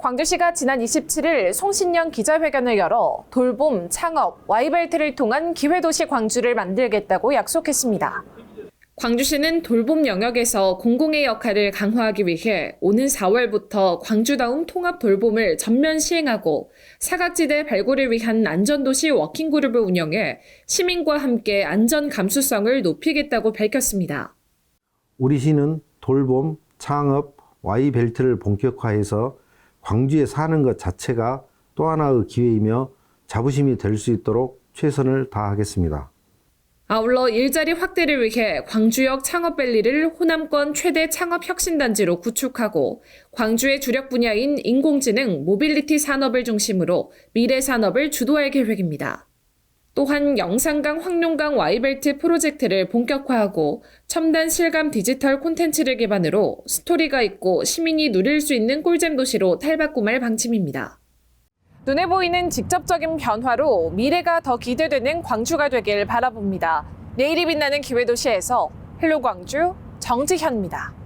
광주시가 지난 27일 송신영 기자회견을 열어 돌봄, 창업, 와이벨트를 통한 기회도시 광주를 만들겠다고 약속했습니다. 광주시는 돌봄 영역에서 공공의 역할을 강화하기 위해 오는 4월부터 광주다움 통합 돌봄을 전면 시행하고 사각지대 발굴을 위한 안전도시 워킹그룹을 운영해 시민과 함께 안전 감수성을 높이겠다고 밝혔습니다. 우리 시는 돌봄, 창업, Y벨트를 본격화해서 광주에 사는 것 자체가 또 하나의 기회이며 자부심이 될 수 있도록 최선을 다하겠습니다. 아울러 일자리 확대를 위해 광주역 창업밸리를 호남권 최대 창업 혁신단지로 구축하고 광주의 주력 분야인 인공지능, 모빌리티 산업을 중심으로 미래 산업을 주도할 계획입니다. 또한 영산강 황룡강 와이벨트 프로젝트를 본격화하고 첨단 실감 디지털 콘텐츠를 기반으로 스토리가 있고 시민이 누릴 수 있는 꿀잼 도시로 탈바꿈할 방침입니다. 눈에 보이는 직접적인 변화로 미래가 더 기대되는 광주가 되길 바라봅니다. 내일이 빛나는 기회도시에서 헬로 광주 정지현입니다.